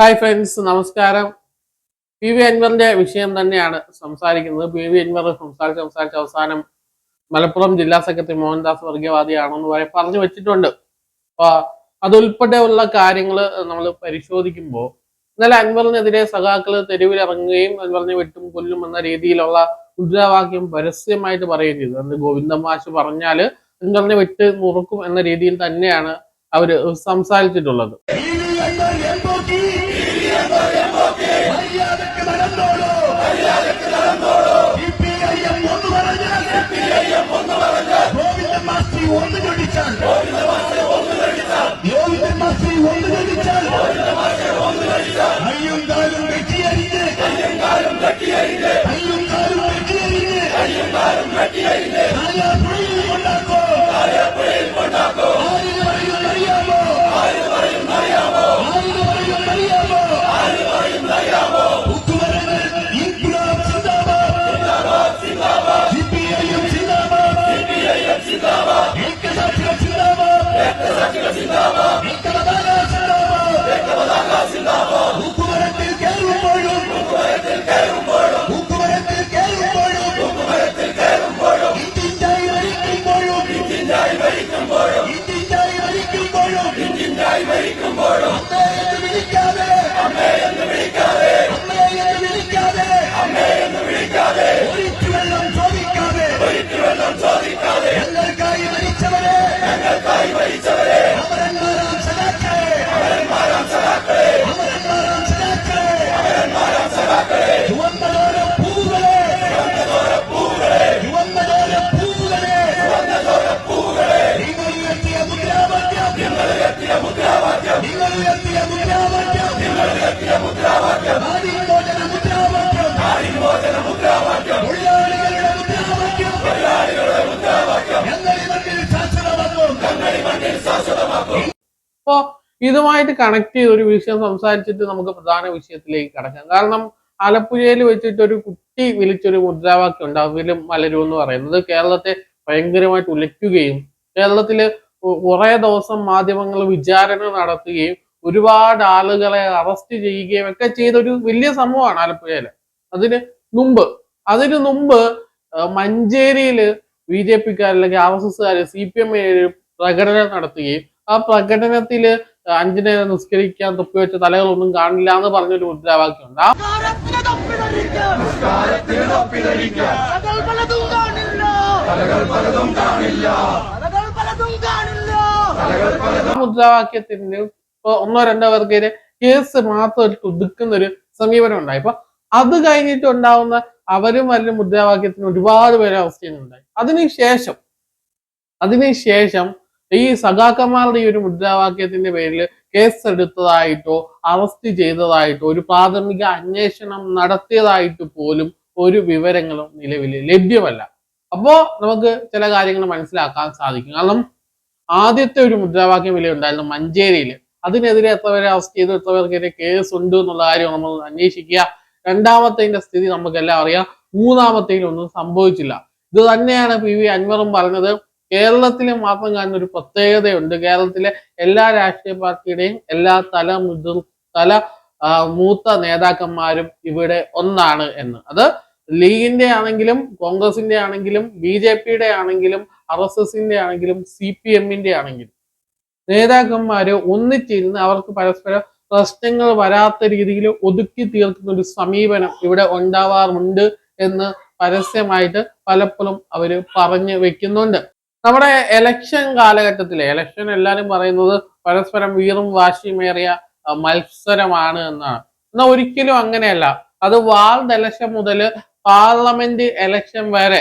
Hi friends നമസ്കാരം. P V അൻവറിന്റെ വിഷയം തന്നെയാണ് സംസാരിക്കുന്നത്. പി വി അൻവർ സംസാരിച്ച് സംസാരിച്ച് അവസാനം മലപ്പുറം ജില്ലാ സെക്രട്ടറി മോഹൻദാസ് വർഗീയവാദിയാണെന്ന് വരെ പറഞ്ഞു വെച്ചിട്ടുണ്ട്. അപ്പൊ അതുൾപ്പെടെയുള്ള കാര്യങ്ങൾ നമ്മൾ പരിശോധിക്കുമ്പോൾ ഇന്നലെ അൻവറിനെതിരെ സഖാക്കൾ തെരുവിലിറങ്ങുകയും അൻവറിനെ വെട്ടും കൊല്ലും എന്ന രീതിയിലുള്ള മുദ്രാവാക്യം പരസ്യമായിട്ട് പറയുകയും ചെയ്തു. അത് ഗോവിന്ദമാഷ് പറഞ്ഞാൽ അൻവറിനെ വെട്ട് മുറുക്കും എന്ന രീതിയിൽ തന്നെയാണ് അവർ സംസാരിച്ചിട്ടുള്ളത്. Amen. അപ്പോ ഇതുമായിട്ട് കണക്ട് ചെയ്ത് ഒരു വിഷയം സംസാരിച്ചിട്ട് നമുക്ക് പ്രധാന വിഷയത്തിലേക്ക് കടക്കാം. കാരണം ആലപ്പുഴയിൽ വെച്ചിട്ട് ഒരു കുട്ടി വിളിച്ചൊരു മുദ്രാവാക്യം ഉണ്ട്. അവിലും മലരും എന്ന് പറയുന്നത്. കേരളത്തെ ഭയങ്കരമായിട്ട് ഉലയ്ക്കുകയും കേരളത്തിൽ കുറേ ദിവസം മാധ്യമങ്ങൾ വിചാരണ നടത്തുകയും ഒരുപാട് ആളുകളെ അറസ്റ്റ് ചെയ്യുകയും ഒക്കെ ചെയ്ത ഒരു വലിയ സംഭവമാണ് ആലപ്പുഴയിൽ. അതിന് മുമ്പ് അതിന് മുമ്പ് മഞ്ചേരിയിൽ ബി ജെ പിക്കാർ അല്ലെങ്കിൽ ആർ എസ് എസ്കാര് സി പി എം പ്രകടനം നടത്തുകയും ആ പ്രകടനത്തിൽ അഞ്ചിനെ നിസ്കരിക്കാൻ തൊപ്പിവെച്ച തലകളൊന്നും കാണില്ല എന്ന് പറഞ്ഞൊരു മുദ്രാവാക്യമുണ്ട്. ആ കാണില്ല. ആ മുദ്രാവാക്യത്തിന് ഇപ്പൊ ഒന്നോ രണ്ടോ പേർക്കെതിരെ കേസ് മാത്രം ഒതുക്കുന്ന ഒരു സമീപനം ഉണ്ടായി. അപ്പൊ അത് കഴിഞ്ഞിട്ട് ഉണ്ടാവുന്ന അവരും വല്ല മുദ്രാവാക്യത്തിന് ഒരുപാട് പേരെ അറസ്റ്റ് ചെയ്യുന്നുണ്ടായി. അതിനുശേഷം അതിനുശേഷം ഈ സഖാക്കന്മാരുടെ ഈ ഒരു മുദ്രാവാക്യത്തിന്റെ പേരിൽ കേസെടുത്തതായിട്ടോ അറസ്റ്റ് ചെയ്തതായിട്ടോ ഒരു പ്രാഥമിക അന്വേഷണം നടത്തിയതായിട്ട് പോലും ഒരു വിവരങ്ങളും നിലവിൽ ലഭ്യമല്ല. അപ്പോ നമുക്ക് ചില കാര്യങ്ങൾ മനസ്സിലാക്കാൻ സാധിക്കും. കാരണം ആദ്യത്തെ ഒരു മുദ്രാവാക്യം വില ഉണ്ടായിരുന്നു മഞ്ചേരിയിൽ അതിനെതിരെ എത്ര പേരെ അറസ്റ്റ് ചെയ്തു എത്ര പേർക്കെതിരെ കേസ് ഉണ്ട് എന്നുള്ള കാര്യം നമ്മൾ അന്വേഷിക്കുക. രണ്ടാമത്തെ സ്ഥിതി നമുക്കെല്ലാം അറിയാം. മൂന്നാമത്തേതിൽ ഒന്നും സംഭവിച്ചില്ല. ഇത് തന്നെയാണ് പി വി അൻവറും പറഞ്ഞത്. കേരളത്തിലെ മാത്രം കാണുന്ന ഒരു പ്രത്യേകതയുണ്ട്. കേരളത്തിലെ എല്ലാ രാഷ്ട്രീയ പാർട്ടിയുടെയും എല്ലാ തല മുതിർ തല മൂത്ത നേതാക്കന്മാരും ഇവിടെ ഒന്നാണ് എന്ന്. അത് ലീഗിന്റെ ആണെങ്കിലും കോൺഗ്രസിന്റെ ആണെങ്കിലും ബി ജെ പിയുടെ ആണെങ്കിലും ആർ എസ് എസിന്റെ ആണെങ്കിലും സി പി എമ്മിന്റെ ആണെങ്കിലും നേതാക്കന്മാര് ഒന്നിച്ചിരുന്ന് അവർക്ക് പരസ്പരം പ്രശ്നങ്ങൾ വരാത്ത രീതിയിൽ ഒതുക്കി തീർക്കുന്ന ഒരു സമീപനം ഇവിടെ ഉണ്ടാവാറുണ്ട് എന്ന് പരസ്യമായിട്ട് പലപ്പോഴും അവർ പറഞ്ഞു വെക്കുന്നുണ്ട്. നമ്മുടെ എലക്ഷൻ കാലഘട്ടത്തിലെ എലക്ഷൻ എല്ലാവരും പറയുന്നത് പരസ്പരം വീറും വാശിയുമേറിയ മത്സരമാണ് എന്നാണ്. എന്നാൽ ഒരിക്കലും അങ്ങനെയല്ല. അത് വാർഡ് എലക്ഷൻ മുതൽ പാർലമെന്റ് എലക്ഷൻ വരെ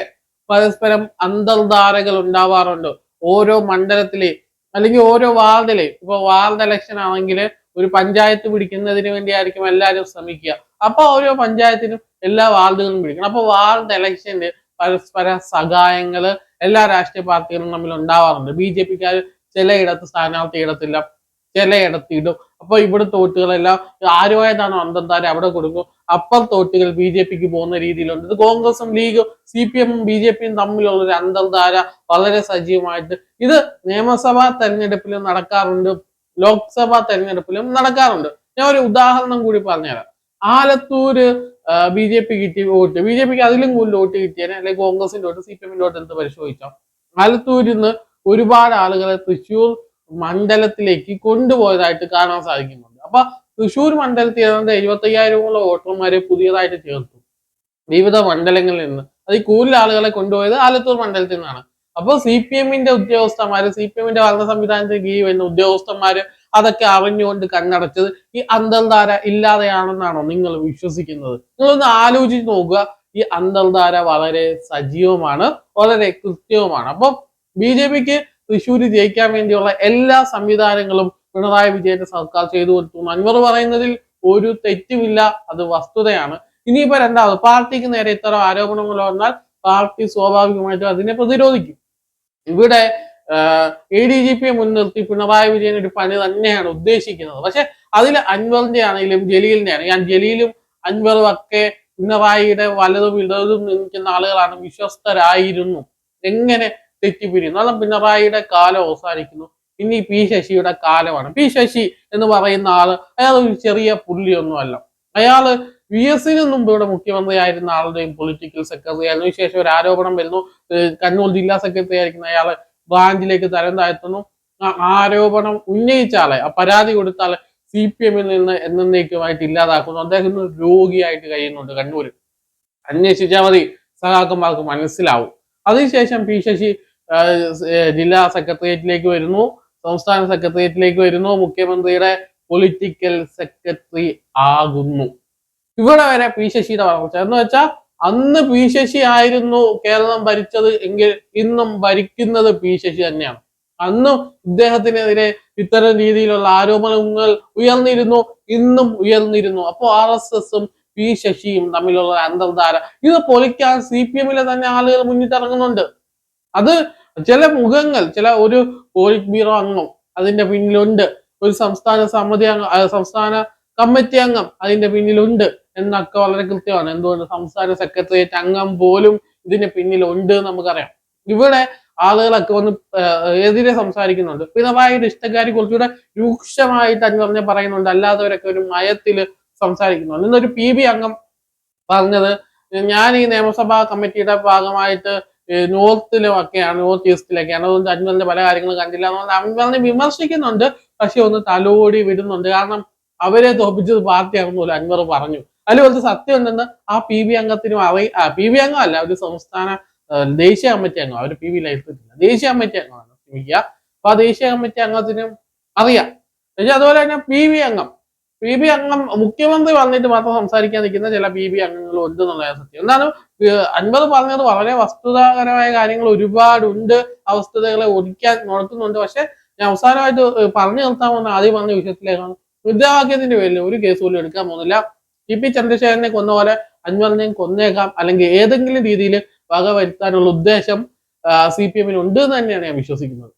പരസ്പരം അന്തർധാരകൾ ഉണ്ടാവാറുണ്ട്. ഓരോ മണ്ഡലത്തിലെ അല്ലെങ്കിൽ ഓരോ വാർഡിലെ. ഇപ്പൊ വാർഡ് എലക്ഷൻ ആണെങ്കിൽ ഒരു പഞ്ചായത്ത് പിടിക്കുന്നതിന് വേണ്ടിയായിരിക്കും എല്ലാവരും ശ്രമിക്കുക. അപ്പൊ ഓരോ പഞ്ചായത്തിനും എല്ലാ വാർഡുകളും പിടിക്കണം. അപ്പൊ വാർഡ് എലക്ഷന് പരസ്പര സഹായങ്ങൾ എല്ലാ രാഷ്ട്രീയ പാർട്ടികളും തമ്മിൽ ഉണ്ടാവാറുണ്ട്. ബി ജെ പിക്കാർ ചിലയിടത്ത് സ്ഥാനാർത്ഥി ഇടത്തില്ല ചിലയിടത്ത് ഇടും. അപ്പൊ ഇവിടെ തോട്ടുകളെല്ലാം ആരുമായതാണോ അന്തന്താരം അവിടെ കൊടുക്കും. അപ്പർ തോട്ടുകൾ ബി ജെ പിക്ക് പോകുന്ന രീതിയിലുണ്ട്. ഇത് കോൺഗ്രസും ലീഗും സി പി എമ്മും ബി ജെ പിയും തമ്മിലുള്ള ഒരു അന്തർധാര വളരെ സജീവമായിട്ട് ഇത് നിയമസഭാ തെരഞ്ഞെടുപ്പിലും നടക്കാറുണ്ട്. ലോക്സഭാ തെരഞ്ഞെടുപ്പിലും നടക്കാറുണ്ട്. ഞാൻ ഒരു ഉദാഹരണം കൂടി പറഞ്ഞുതരാം. ആലത്തൂര് ബി ജെ പി കിട്ടിയ വോട്ട്. ബി ജെ പിക്ക് അതിലും കൂടുതൽ വോട്ട് കിട്ടിയേനെ? അല്ലെങ്കിൽ കോൺഗ്രസിന്റെ വോട്ട് സി പി എമ്മിന്റെ വോട്ട് എന്ത് പരിശോധിച്ചോ? ആലത്തൂരിൽ നിന്ന് ഒരുപാട് ആളുകളെ തൃശ്ശൂർ മണ്ഡലത്തിലേക്ക് കൊണ്ടുപോയതായിട്ട് കാണാൻ സാധിക്കുന്നുണ്ട്. അപ്പൊ തൃശ്ശൂർ മണ്ഡലത്തിൽ ഏതാണ്ട് എഴുപത്തി അയ്യായിരമോളം വോട്ടർമാരെ പുതിയതായിട്ട് ചേർത്തു. വിവിധ മണ്ഡലങ്ങളിൽ നിന്ന്. അത് കൂടുതൽ ആളുകളെ കൊണ്ടുപോയത് ആലത്തൂർ മണ്ഡലത്തിൽ നിന്നാണ്. അപ്പോൾ സി പി എമ്മിന്റെ ഉദ്യോഗസ്ഥന്മാര് സി പി എമ്മിന്റെ ഭരണ സംവിധാനത്തിൽ കീഴിൽ വരുന്ന ഉദ്യോഗസ്ഥന്മാര് അതൊക്കെ അറിഞ്ഞുകൊണ്ട് കണ്ണടച്ചത്. ഈ അന്തർധാര ഇല്ലാതെയാണെന്നാണോ നിങ്ങൾ വിശ്വസിക്കുന്നത്? നിങ്ങളൊന്ന് ആലോചിച്ച് നോക്കുക. ഈ അന്തർധാര വളരെ സജീവമാണ് വളരെ കൃത്യവുമാണ്. അപ്പം ബി ജെ പിക്ക് തൃശ്ശൂർ ജയിക്കാൻ വേണ്ടിയുള്ള എല്ലാ സംവിധാനങ്ങളും പിണറായി വിജയന്റെ സർക്കാർ ചെയ്തു കൊടുത്തു. അൻവർ പറയുന്നതിൽ ഒരു തെറ്റുമില്ല അത് വസ്തുതയാണ്. ഇനിയിപ്പോ രണ്ടാമത് പാർട്ടിക്ക് നേരെ ഇത്തരം ആരോപണങ്ങൾ വന്നാൽ പാർട്ടി സ്വാഭാവികമായിട്ടും അതിനെ പ്രതിരോധിക്കും. ഇവിടെ എ ഡി ജി പിയെ മുൻനിർത്തി പിണറായി വിജയൻ ഒരു പണി തന്നെയാണ് ഉദ്ദേശിക്കുന്നത്. പക്ഷെ അതിൽ അൻവറിന്റെ ആണെങ്കിലും ജലീലിന്റെ ആണെങ്കിലും ഞാൻ ജലീലും അൻവറും ഒക്കെ പിണറായിയുടെ വലതും ഇടതും നിൽക്കുന്ന ആളുകളാണ് വിശ്വസ്തരായിരുന്നു. എങ്ങനെ തെറ്റിപ്പിരിയുന്നു? കാരണം പിണറായിയുടെ കാലം അവസാനിക്കുന്നു. ഇനി പി ശശിയുടെ കാലമാണ്. പി ശശി എന്ന് പറയുന്ന ആൾ അയാൾ ഒരു ചെറിയ പുള്ളിയൊന്നുമല്ല. അയാൾ വി എസിന് മുമ്പ് ഇവിടെ മുഖ്യമന്ത്രിയായിരുന്ന ആളുടെയും പൊളിറ്റിക്കൽ സെക്രട്ടറി അതിനുശേഷം ഒരു ആരോപണം വരുന്നു. കണ്ണൂർ ജില്ലാ സെക്രട്ടറി ആയിരിക്കുന്ന അയാളെ ബ്രാഞ്ചിലേക്ക് തരം താഴ്ത്തുന്നു. ആരോപണം ഉന്നയിച്ച ആളെ ആ പരാതി കൊടുത്ത ആളെ സി പി എമ്മിൽ നിന്ന് എന്നേക്കുമായിട്ട് ഇല്ലാതാക്കുന്നു. അദ്ദേഹം രോഗിയായിട്ട് കഴിയുന്നുണ്ട് കണ്ണൂര് അന്വേഷിച്ചാൽ മതി. സഹാക്കന്മാർക്ക് മനസ്സിലാവും. അതിനുശേഷം പി ശശി ജില്ലാ സെക്രട്ടേറിയറ്റിലേക്ക് വരുന്നു. സംസ്ഥാന സെക്രട്ടേറിയറ്റിലേക്ക് വരുന്നു. മുഖ്യമന്ത്രിയുടെ പൊളിറ്റിക്കൽ സെക്രട്ടറി ആകുന്നു. ഇവിടെ വരെ പി ശശിയുടെ വളർച്ച. എന്ന് വെച്ചാൽ അന്ന് പി ശശി ആയിരുന്നു കേരളം ഭരിച്ചത് എങ്കിൽ ഇന്നും ഭരിക്കുന്നത് പി ശശി തന്നെയാണ്. അന്നും ഇദ്ദേഹത്തിനെതിരെ ഇത്തരം രീതിയിലുള്ള ആരോപണങ്ങൾ ഉയർന്നിരുന്നു ഇന്നും ഉയർന്നിരുന്നു. അപ്പോൾ ആർ എസ് എസും പി ശശിയും തമ്മിലുള്ള അന്തർധാര. ഇത് പൊളിക്കാൻ സി പി എമ്മിലെ തന്നെ ആളുകൾ മുന്നിട്ടിറങ്ങുന്നുണ്ട്. അത് ചില മുഖങ്ങൾ ചില ഒരു പോളിറ്റ് ബ്യൂറോ അംഗം അതിന്റെ പിന്നിലുണ്ട്. ഒരു സംസ്ഥാന സമിതി അംഗം സംസ്ഥാന കമ്മിറ്റി അംഗം അതിന്റെ പിന്നിലുണ്ട് എന്നൊക്കെ വളരെ കൃത്യമാണ്. എന്തുകൊണ്ട് സംസ്ഥാന സെക്രട്ടേറിയറ്റ് അംഗം പോലും ഇതിന് പിന്നിലുണ്ട് നമുക്കറിയാം. ഇവിടെ ആളുകളൊക്കെ വന്ന് എതിരെ സംസാരിക്കുന്നുണ്ട്. പിണറായിയുടെ ഇഷ്ടക്കാരി കുറച്ചുകൂടെ രൂക്ഷമായിട്ട് അന്വറിനെ പറയുന്നുണ്ട്. അല്ലാത്തവരൊക്കെ ഒരു മയത്തിൽ സംസാരിക്കുന്നുണ്ട്. ഇന്നൊരു പി ബി അംഗം പറഞ്ഞത് ഞാൻ ഈ നിയമസഭാ കമ്മിറ്റിയുടെ ഭാഗമായിട്ട് ഏഹ് നോർത്തിലും ഒക്കെയാണ് നോർത്ത് ഈസ്റ്റിലൊക്കെയാണ്. അതുകൊണ്ട് അൻവറിന്റെ പല കാര്യങ്ങളും കണ്ടില്ല എന്നുകൊണ്ട് പറഞ്ഞ് വിമർശിക്കുന്നുണ്ട്. പക്ഷെ ഒന്ന് തലോടി വിടുന്നുണ്ട്. കാരണം അവരെ തോപ്പിച്ചത് പാർട്ടിയാണെന്ന് പോലും അൻവർ പറഞ്ഞു. കുറച്ച് സത്യം ഉണ്ടെന്ന് ആ പി ബി അംഗത്തിനും അറി പി ബി അംഗം അല്ല ഒരു സംസ്ഥാന ദേശീയ കമ്മിറ്റി അംഗം അവർ പി ബി ലൈഫില്ല ദേശീയ കമ്മിറ്റി അംഗമാണ് ക്ഷമിക്കുക അപ്പൊ ആ ദേശീയ കമ്മിറ്റി അംഗത്തിനും അറിയാം. പക്ഷെ അതുപോലെ തന്നെ പി ബി അംഗം. പി ബി അംഗം മുഖ്യമന്ത്രി വന്നിട്ട് മാത്രം സംസാരിക്കാൻ നിൽക്കുന്ന ചില പി ബി അംഗങ്ങൾ ഉണ്ട് എന്നുള്ള സത്യം. എന്നാലും അൻപത് പറഞ്ഞത് വളരെ വസ്തുതാപരമായ കാര്യങ്ങൾ ഒരുപാടുണ്ട്. ആ വസ്തുതകളെ ഒതുക്കാൻ നോക്കുന്നുണ്ട്. പക്ഷെ ഞാൻ അവസാനമായിട്ട് പറഞ്ഞു നിർത്താമെന്ന് ആദ്യം പറഞ്ഞ വിഷയത്തിലേക്കാണ് മുദ്രാവാക്യത്തിന്റെ പേരിൽ ഒരു കേസ് പോലും എടുക്കാൻ പോകുന്നില്ല. ഇ പി ചന്ദ്രശേഖരനെ കൊന്ന പോലെ അൻവറിനെയും കൊന്നേക്കാം. അല്ലെങ്കിൽ ഏതെങ്കിലും രീതിയിൽ വക വരുത്താനുള്ള ഉദ്ദേശം സി പി എമ്മിന് ഉണ്ട് എന്ന് തന്നെയാണ് ഞാൻ വിശ്വസിക്കുന്നത്.